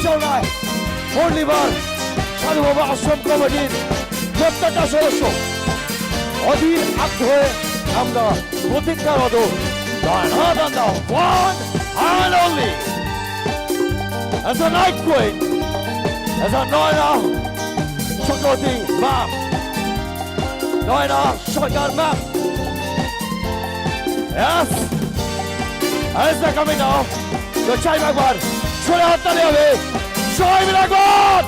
পরিচালনায় পূর্ণিমার সাধু বাবা আশ্রম কমিটির প্রত্যেকটা সদস্য অধীর আগ্রহে আমরা প্রতীক্ষারত Another the one and only as a night queen as a Noina Chakoti ma'am Noina Shakar ma'am Yes as they're coming now the চাই একবার ছড়ে হাততালি হবে। মিলে একবার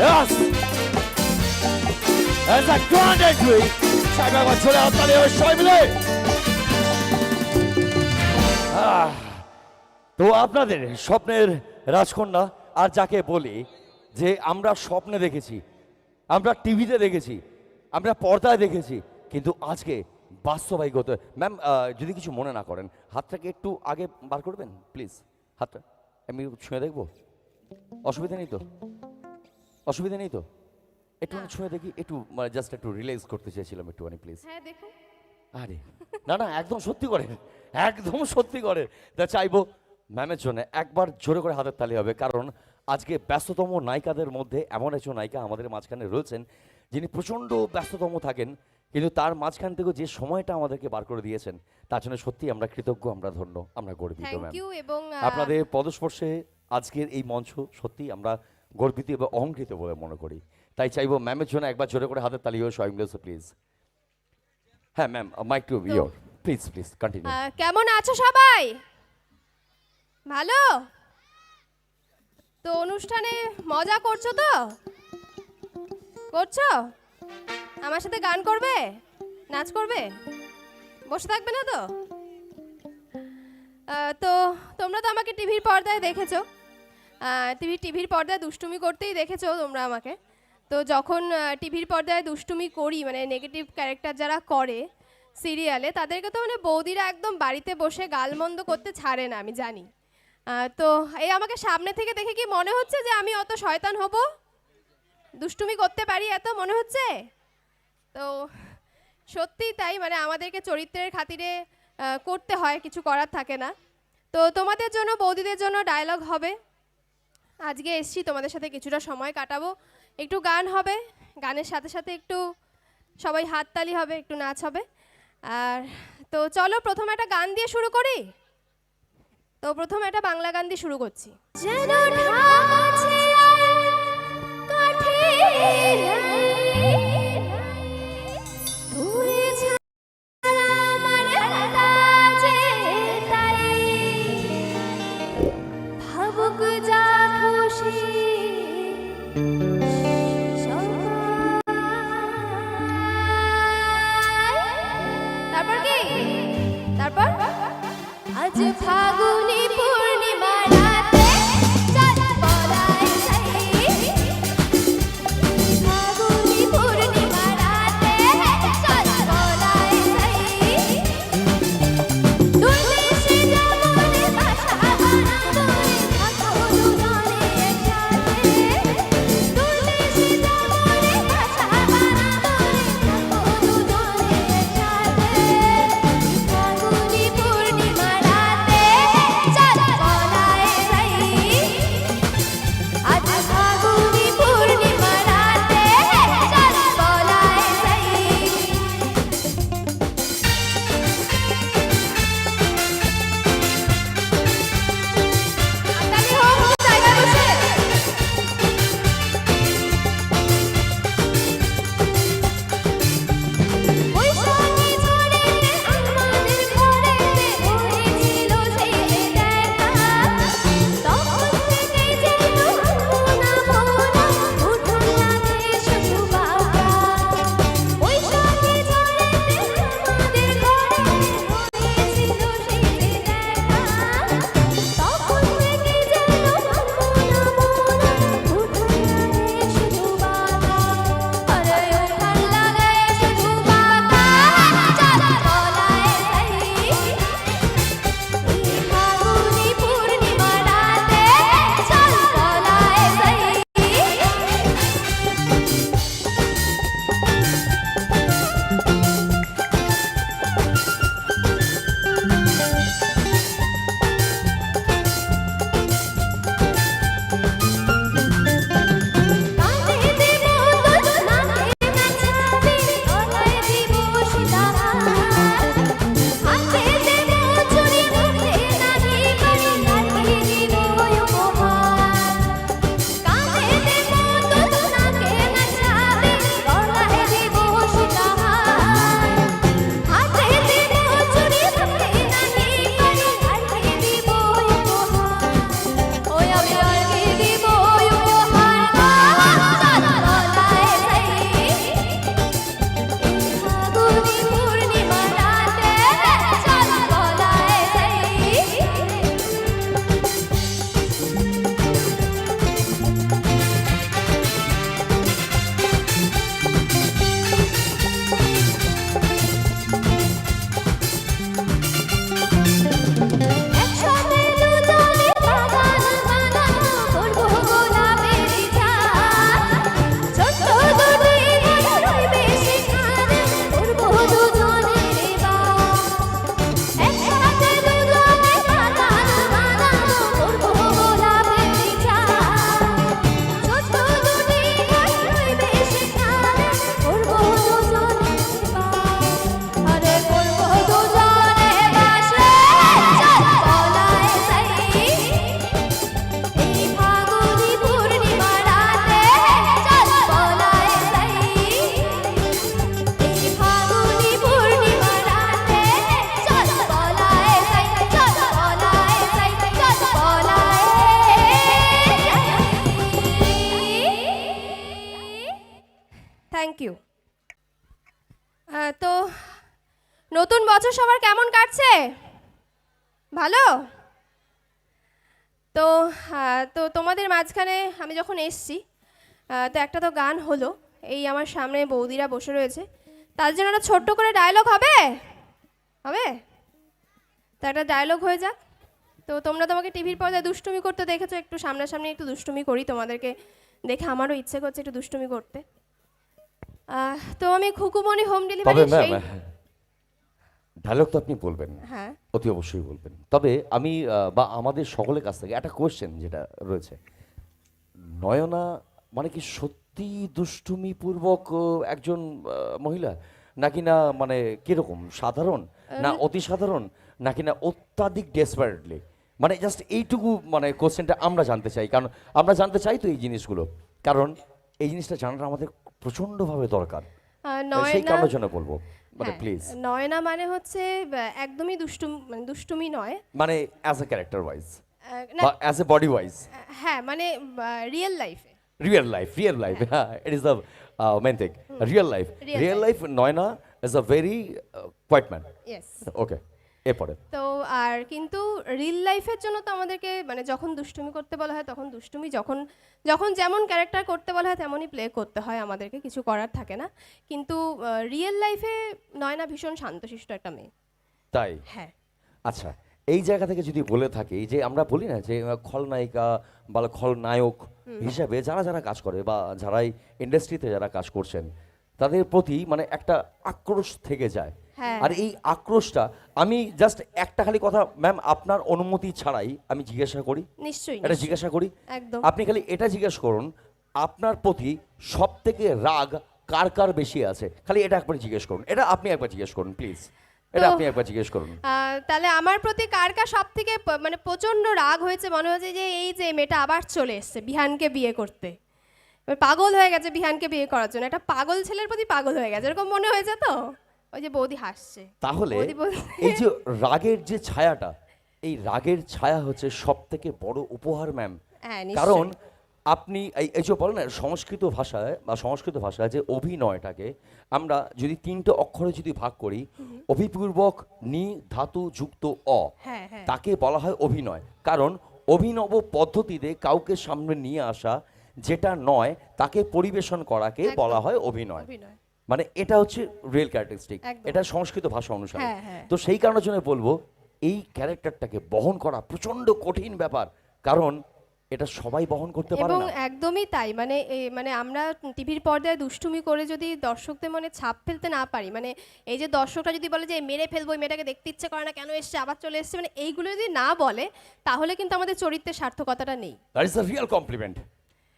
Yes As a grand entry ছড়ে হাততালি হবে সবাই মিলে। আহ, তো আপনাদের স্বপ্নের রাজকন্যা আর যাকে বলি যে আমরা স্বপ্নে দেখেছি আমরা টিভিতে দেখেছি আমরা পর্দায় দেখেছি কিন্তু আজকে বাস্তবায়িকত ম্যাম যদি কিছু মনে না করেন হাতটাকে একটু আগে বার করবেন? প্লিজ হাতটা। আমি ছুঁয়ে দেখব? অসুবিধা নেই তো? অসুবিধা নেই তো? একটুখানি ছুঁয়ে দেখি একটু মানে জাস্ট একটু রিলাইজ করতে চাইছিলাম একটুখানি প্লিজ হ্যাঁ দেখুন। আরে না না একদম সত্যি করে একদম সত্যি করে। তা চাইব ম্যামের জন্য একবার জোরে করে হাতের তালি হবে কারণ আজকে ব্যস্ততম নায়িকাদের মধ্যে এমন একজন নায়িকা আমাদের মাঝখানে রয়েছেন যিনি প্রচণ্ড ব্যস্ততম থাকেন। কিন্তু তার মাঝখান থেকে যে সময়টা আমাদেরকে বার করে দিয়েছেন তার জন্য সত্যি আমরা কৃতজ্ঞ আমরা ধন্য আমরা গর্বিত ম্যাম এবং আপনাদের পদস্পর্শে আজকের এই মঞ্চ সত্যি আমরা গর্বিত এবং অহংকৃত বলে মনে করি। তাই চাইব ম্যামের জন্য একবার জোরে করে হাতের তালি হবে স্বয়ং প্লিজ হ্যাঁ ma'am mic to your please please continue কেমন আছো সবাই? ভালো? তো অনুষ্ঠানে মজা করছ তো? করছ? আমার সাথে গান করবে? নাচ করবে? বসে থাকবে না তো? তো তোমরা তো আমাকে টিভির পর্দায় দেখেছ। টিভি, টিভির পর্দায় দুষ্টুমি করতেই দেখেছ তোমরা আমাকে। তো যখন টিভির পর্দায় দুষ্টুমি করি মানে নেগেটিভ ক্যারেক্টার যারা করে সিরিয়ালে তাদেরকে তো মানে বৌদিরা একদম বাড়িতে বসে গালমন্দ করতে ছাড়ে না, আমি জানি। তো এই আমাকে সামনে থেকে দেখে কি মনে হচ্ছে যে আমি অত শয়তান হব? দুষ্টুমি করতে পারি এত, মনে হচ্ছে? তো সত্যিই তাই মানে আমাদেরকে চরিত্রের খাতিরে করতে হয়, কিছু করার থাকে না। তো তোমাদের জন্য, বৌদিদের জন্য ডায়লগ হবে। আজকে এসছি, তোমাদের সাথে কিছুটা সময় কাটাবো। একটু গান হবে, গানের সাথে সাথে একটু সবাই হাততালি হবে, একটু নাচ হবে। আর তো চলো, প্রথম একটা গান দিয়ে শুরু করি। তো প্রথম একটা বাংলা গান দিয়ে শুরু করছি। বছর সবার কেমন কাটছে? ভালো? তো তো তোমাদের মাঝখানে আমি যখন এসছি তো একটা তো গান হলো। এই আমার সামনে বৌদিরা বসে রয়েছে। তার জন্য একটা ছোট্ট করে ডায়লগ হবে? হবে? তো একটা ডায়লগ হয়ে যাক। তো তোমরা তোমাকে টিভির পর্দায় দুষ্টুমি করতে দেখেছ। একটু সামনাসামনি একটু দুষ্টুমি করি তোমাদেরকে দেখে। আমারও ইচ্ছে করছে একটু দুষ্টুমি করতে। তো আমি খুকুমণি হোম ডেলিভারি সেই ডায়লগ তো আপনি বলবেন হ্যাঁ। অতি অবশ্যই বলবেন। তবে আমি বা আমাদের সকলের কাছ থেকে একটা কোয়েশ্চেন যেটা রয়েছে। নয়না মানে কি সত্যি দুষ্টুমিপূর্বক একজন মহিলা? নাকি না মানে কীরকম? সাধারণ? না অতি সাধারণ নাকি না অত্যাধিক ডেসপারেটলি মানে জাস্ট এইটুকু মানে কোশ্চেনটা আমরা জানতে চাই। কারণ আমরা জানতে চাই তো এই জিনিসগুলো। কারণ এই জিনিসটা জানাটা আমাদের প্রচণ্ডভাবে দরকার। সেই নয়না কারণের জন্য বলব। মানে হ্যাঁ, প্লিজ নয়না মানে হচ্ছে একদমই দুষ্টুম মানে দুষ্টুমি নয়। মানে অ্যাজ এ ক্যারেক্টার ওয়াইজ বা অ্যাজ এ বডি ওয়াইজ হ্যাঁ মানে রিয়েল লাইফে রিয়েল লাইফ রিয়েল লাইফ হ্যাঁ। It is the main real life Real real life noina is a very uh, yes okay এরপরে। তো আর কিন্তু রিল লাইফের জন্য তো আমাদেরকে মানে যখন দুষ্টুমি করতে বলা হয় তখন দুষ্টুমি যখন যখন যেমন ক্যারেক্টার করতে বলা হয় তেমনই প্লে করতে হয় আমাদেরকে কিছু করার থাকে না। কিন্তু রিয়েল লাইফে নয়না ভীষণ শান্তশিষ্ট একটা মেয়ে। তাই? হ্যাঁ। আচ্ছা এই জায়গা থেকে যদি বলে থাকি যে আমরা বলি না যে খলনায়িকা বা খলনায়ক হিসাবে যারা যারা কাজ করে বা যারাই ইন্ডাস্ট্রিতে যারা কাজ করছেন তাদের প্রতি মানে একটা আক্রোশ থেকে যায়। আর এই আক্রোশটা আমি জাস্ট একটা খালি কথা ম্যাম আপনার অনুমতি ছাড়াই আমি জিজ্ঞাসা করি। নিশ্চয়ই এটা জিজ্ঞাসা করি। একদম। আপনি খালি এটা জিজ্ঞেস করুন আপনার প্রতি সব থেকে রাগ কার কার বেশি আছে? খালি এটা একবার জিজ্ঞেস করুন। এটা আপনি একবার জিজ্ঞেস করুন প্লিজ এটা আপনি একবার জিজ্ঞেস করুন। তাহলে আমার প্রতি কার কার সব থেকে মানে প্রচণ্ড রাগ হয়েছে মনে হচ্ছে যে এই যে মেয়েটা আবার চলে এসছে বিহানকে বিয়ে করতে। পাগল হয়ে গেছে বিহানকে বিয়ে করার জন্য। একটা পাগল ছেলের প্রতি পাগল হয়ে গেছে এরকম মনে হয়েছে তো? ওই যে বৌদি হাসছে। তাহলে এই যে রাগের যে ছায়াটা এই রাগের ছায়া হচ্ছে সব থেকে বড় উপহার ম্যাম কারণ আপনি এই যে বলেন না সংস্কৃত ভাষায় বা সংস্কৃত ভাষায় যে অভিনয়টাকে আমরা যদি তিনটে অক্ষরে যদি ভাগ করি অভিপূর্বক নি ধাতু যুক্ত অ। হ্যাঁ হ্যাঁ। তাকে বলা হয় অভিনয়। কারণ অভিনব পদ্ধতিতে কাউকে সামনে নিয়ে আসা যেটা নয় তাকে পরিবেশন করাকে বলা হয় অভিনয়। অভিনয়। মানে এটা হচ্ছে রিয়েল ক্যারেক্টারিস্টিক এটা সংস্কৃত ভাষা অনুসারে। হ্যাঁ, হ্যাঁ। তো সেই কারণের জন্য বলব এই ক্যারেক্টারটাকে বহন করা প্রচণ্ড কঠিন ব্যাপার। কারণ এটা সবাই বহন করতে পারে এবং না। একদমই তাই। মানে মানে আমরা টিভির পর্দায় দুষ্টুমি করে যদি দর্শকদের মনে ছাপ ফেলতে না পারি মানে এই যে দর্শকরা যদি বলে যে মেরে ফেলব মেয়েটাকে দেখতে ইচ্ছে করে না কেন এসছে? আবার চলে এসছে? মানে এইগুলো যদি না বলে তাহলে কিন্তু আমাদের চরিত্রের সার্থকতাটা নেই। That is a real compliment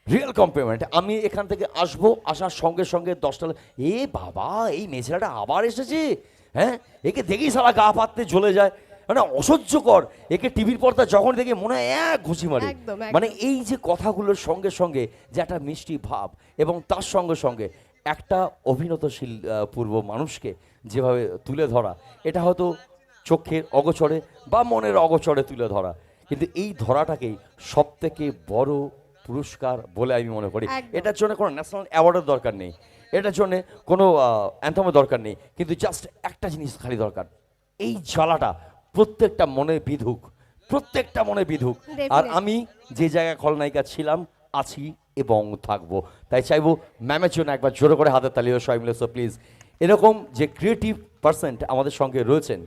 real compliment আমি এখান থেকে আসব আসার সঙ্গে সঙ্গে দশটা এ বাবা এই মেছেলাটা আবার এসেছে? হ্যাঁ? একে দেখেই সারা গা পাততে চলে যায়। মানে অসহ্যকর। একে টিভির পর্দা যখন দেখে মনে হয় এক ঘুষি মারে। মানে এই যে কথাগুলোর সঙ্গে সঙ্গে যে একটা মিষ্টি ভাব এবং তার সঙ্গে সঙ্গে একটা অভিনতশীল পূর্ব মানুষকে যেভাবে তুলে ধরা এটা হয়তো চোখের অগোচরে বা মনের অগোচরে তুলে ধরা। কিন্তু এই ধরাটাকেই সবথেকে বড় পুরস্কার বলে আমি মনে করি। এটার জন্য কোনো ন্যাশনাল অ্যাওয়ার্ডের দরকার নেই। এটার জন্য কোনো অ্যান্থমের দরকার নেই। কিন্তু জাস্ট একটা জিনিস খালি দরকার। এই জ্বালাটা প্রত্যেকটা মনে বিধুক। প্রত্যেকটা মনে বিধুক। আর আমি যে জায়গায় খলনায়িকা ছিলাম আছি এবং থাকব। তাই চাইব ম্যামের জন্য একবার জোরে করে হাতের তালিও সবাই মিলে প্লিজ এরকম যে ক্রিয়েটিভ পার্সেন্ট আমাদের সঙ্গে রয়েছেন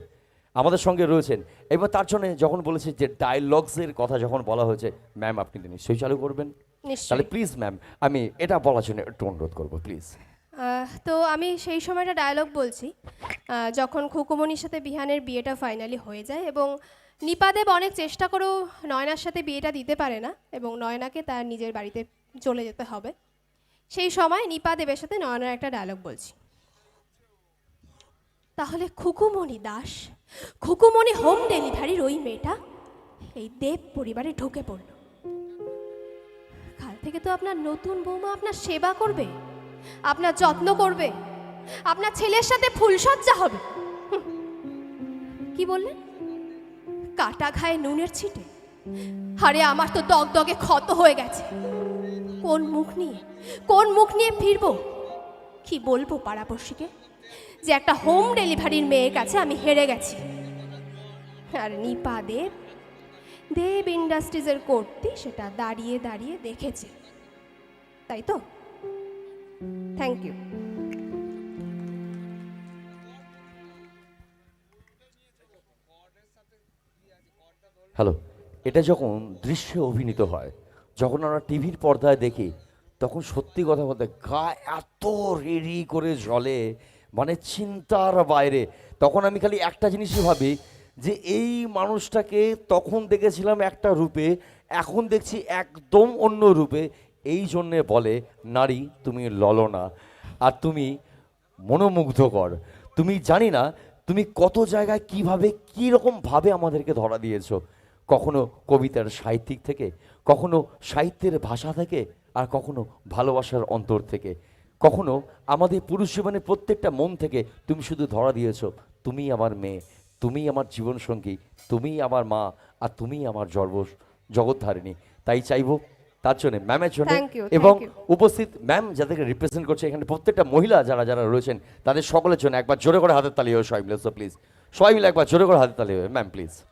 আমাদের সঙ্গে রয়েছেন। এবার তার জন্য যখন বলেছে যে ডায়লগসের কথা যখন বলা হয়েছে ম্যাম আপনি তো নিশ্চয়ই চালু করবেন? তাহলে প্লিজ ম্যাম আমি এটা বলার জন্য একটু অনুরোধ করব প্লিজ তো আমি সেই সময়টা ডায়লগ বলছি। যখন খুকুমনির সাথে বিহানের বিয়েটা ফাইনালি হয়ে যায় এবং নিপাদেব অনেক চেষ্টা করেও নয়নার সাথে বিয়েটা দিতে পারে না এবং নয়নাকে তার নিজের বাড়িতে চলে যেতে হবে সেই সময় নিপাদেবের সাথে নয়নার একটা ডায়লগ বলছি। তাহলে খুকুমণি দাস খুকুমণি হোম ডেলিভারির ওই মেয়েটা এই দেব পরিবারে ঢুকে পড়ল। কাল থেকে তো আপনার নতুন বৌমা আপনার সেবা করবে, আপনার যত্ন করবে, আপনার ছেলের সাথে ফুলসজ্জা হবে। কি বললেন? কাটা খায় নুনের ছিটে। আরে আমার তো দগদগে ক্ষত হয়ে গেছে। কোন মুখ নিয়ে, কোন মুখ নিয়ে ফিরবো? কি বলব পাড়াপড়শিকে? যে একটা হোম ডেলিভারির মেয়ের কাছে আমি হেরে গেছি। আর নিপা দেব দেব ইন্ডাস্ট্রিজের কর্তি সেটা দাঁড়িয়ে দাঁড়িয়ে দেখেছে। তাই তো? থ্যাংক ইউ হ্যালো এটা যখন দৃশ্যে অভিনীত হয়, যখন আমরা টিভির পর্দায় দেখি, তখন সত্যি কথা বলতে গা এত রেডি করে জ্বলে মানে চিন্তার বাইরে। তখন আমি খালি একটা জিনিসই ভাবি যে এই মানুষটাকে তখন দেখেছিলাম একটা রূপে, এখন দেখছি একদম অন্য রূপে। এই জন্যে বলে, নারী, তুমি ললনা আর তুমি মনোমুগ্ধকর। তুমি জানি না, তুমি কত জায়গায় কীভাবে কী রকমভাবে আমাদেরকে ধরা দিয়েছ। কখনো কবিতার সাহিত্যিক থেকে, কখনো সাহিত্যের ভাষা থেকে, আর কখনো ভালোবাসার অন্তর থেকে। কখনো আমাদের পুরুষ জীবনের প্রত্যেকটা মন থেকে তুমি শুধু ধরা দিয়েছ তুমি আমার মেয়ে তুমি আমার জীবনসঙ্গী তুমি আমার মা আর তুমি আমার জর্ব জগৎধারিণী। তাই চাইব তার জন্য ম্যামের জন্য এবং উপস্থিত ম্যাম যাদেরকে রিপ্রেজেন্ট করছে এখানে প্রত্যেকটা মহিলা যারা যারা রয়েছেন তাদের সকলের জন্য একবার জোরে করে হাতের তালি হবে সবাই মিলে প্লিজ সবাই মিলে একবার জোরে করে হাতের তালি হবে ম্যাম প্লিজ